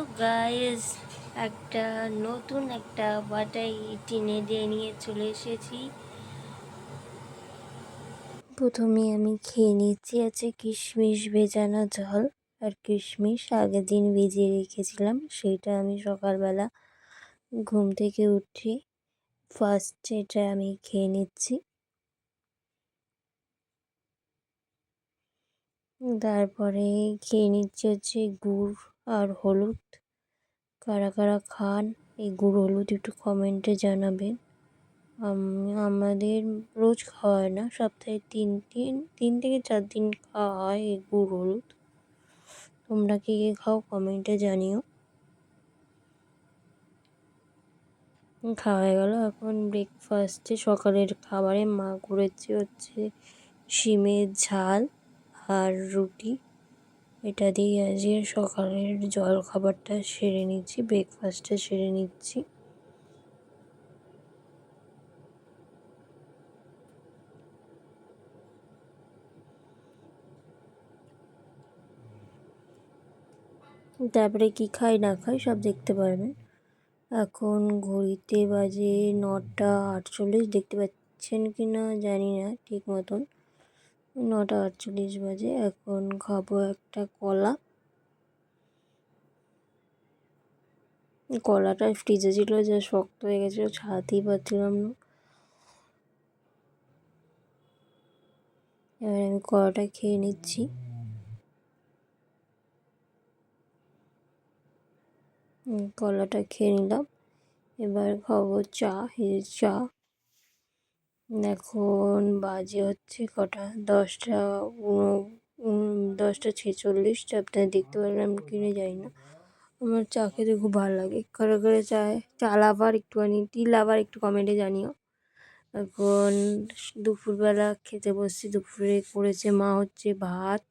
Hello guys, একটা নতুন একটা বাটাই টিনে দিয়ে নিয়ে চলে এসেছি। প্রথমে আমি খেয়ে নিচ্ছি আছে কিশমিশ ভেজানো জল আর কিশমিশ আগের দিন ভিজিয়ে রেখেছিলাম, সেটা আমি সকালবেলা ঘুম থেকে উঠে ফার্স্ট এটা আমি খেয়ে নিচ্ছি। তারপরে খেয়ে নিচ্ছি হচ্ছে গুড়। আর হলুদ। কারা কারা খান, এই গুড় হলুদ একটু কমেন্টে জানাবেন। আমাদের রোজ খাওয়া হয় না, সপ্তাহে তিন দিন, তিন থেকে চার দিন খাওয়া হয় এই গুড় হলুদ। তোমরা কে খাও কমেন্টে জানিও। খাওয়া গেলো, এখন ব্রেকফাস্টে সকালের খাবারে মা করেছে হচ্ছে শিমের ঝাল আর রুটি। এটা দিয়ে আজকে সকালের জল খাবারটা সেরে নিচ্ছি ব্রেকফাস্টটা সেরে নিচ্ছি। তারপরে কি খাই, না খাই, সব দেখতে পারবেন এখন ঘড়িতে বাজে নটা আটচল্লিশ, দেখতে পাচ্ছেন কি না জানি না ঠিক মতন। নটা আটচল্লিশ বাজে। এখন খাব একটা কলা। কলাটা ফ্রিজে ছিল, যা শক্ত হয়ে গেছিল ছাড়াতেই পারছিলাম না। এবার আমি কলাটা খেয়ে নিচ্ছি। কলাটা খেয়ে নিলাম। এবার খাব চা, এই চা। এখন বাজে হচ্ছে কটা? দশটা দশটা ছেচল্লিশ। আপনারা দেখতে পারলাম কিনে যাই না। আমার চা খেতে খুব ভালো লাগে। করে করে চায় চা লাভার একটুখানি টি লাভার একটু কমেন্টে জানিও। এখন দুপুরবেলা খেতে বসছি, দুপুরে করেছে মা হচ্ছে ভাত,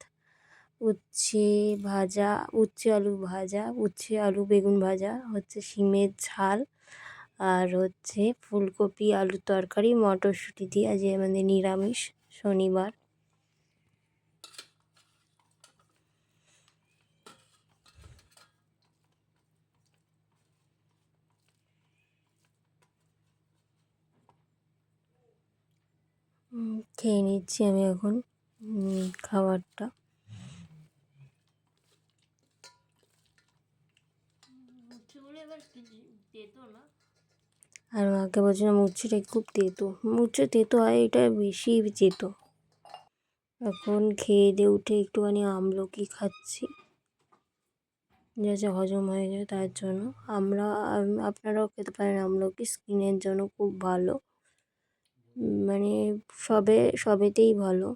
উচ্ছে ভাজা, উচ্ছে আলু ভাজা, উচ্ছে আলু বেগুন ভাজা, হচ্ছে শিমের ঝাল। আর হচ্ছে ফুলকপি, আলুর তরকারি, মটরশুঁটি দিয়ে আজ আমাদের নিরামিষ শনিবার। খেয়ে নিচ্ছি আমি এখন খাবারটা। আর মাকে বলছিলাম উচ্ছেটা খুব তেতো। উচ্ছে তেতো হয়, এটা বেশি তেতো। এখন খেয়ে দিয়ে উঠে একটুখানি আমলকি খাচ্ছি। যাতে হজম হয়ে যায় তার জন্য। আমরা আপনারাও খেতে পারেন আমলকি স্কিনের জন্য খুব ভালো। মানে সবে, সবেতেই ভালো।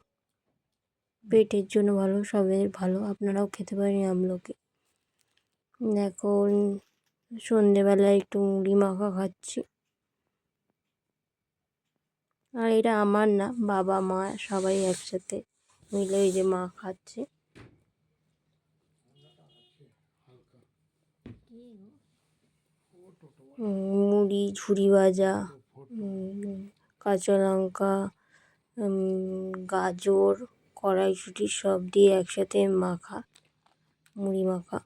পেটের জন্য ভালো, সবে ভালো। আপনারাও খেতে পারেন আমলকি। এখন সন্ধেবেলায় একটু মুড়ি মাখা খাচ্ছি। আর এটা আমার না, বাবা, মা সবাই একসাথে মিলে ওই যে মা খাচ্ছে। মুড়ি, ঝুড়ি ভাজা কাঁচা লঙ্কা গাজর, কড়াইশুঁটি সব দিয়ে একসাথে মাখা, মুড়ি মাখা।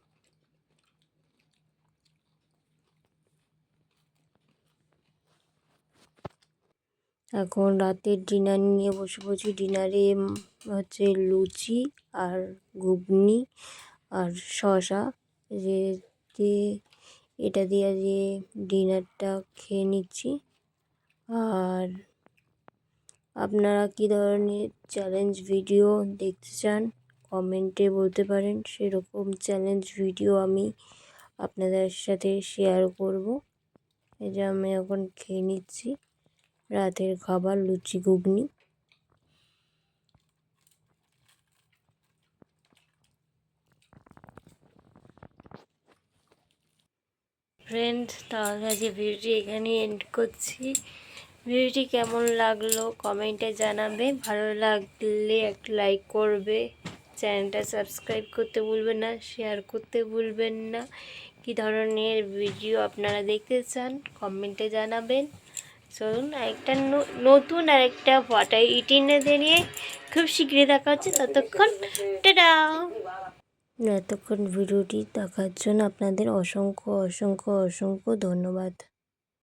এখন রাতের ডিনার নিয়ে বসে পড়ছি। ডিনারে হচ্ছে লুচি আর ঘুগনি আর শসা। যে এটা দিয়ে যে ডিনারটা খেয়ে নিচ্ছি। আর আপনারা কী ধরনের চ্যালেঞ্জ ভিডিও দেখতে চান, কমেন্টে বলতে পারেন। সেরকম চ্যালেঞ্জ ভিডিও আমি আপনাদের সাথে শেয়ার করব। এই যে আমি এখন খেয়ে নিচ্ছি। রাতের খাবার, লুচি, ঘুগনি। ফ্রেন্ড তাহলে আজকে ভিডিওটি এখানেই এন্ড করছি। ভিডিওটি কেমন লাগল কমেন্টে জানাবে। ভালো লাগলে একটা লাইক করবে। চ্যানেলটা সাবস্ক্রাইব করতে ভুলবেন না শেয়ার করতে ভুলবেন না। কি ধরনের ভিডিও আপনারা দেখতে চান কমেন্টে জানাবেন। চলুন, আরেকটা নতুন আরেকটা ফটো ইটিনে নিয়ে খুব শীঘ্রই দেখা হচ্ছে। ততক্ষণ, টাটা! এতক্ষণ ভিডিওটি দেখার জন্য আপনাদের অসংখ্য অসংখ্য অসংখ্য ধন্যবাদ।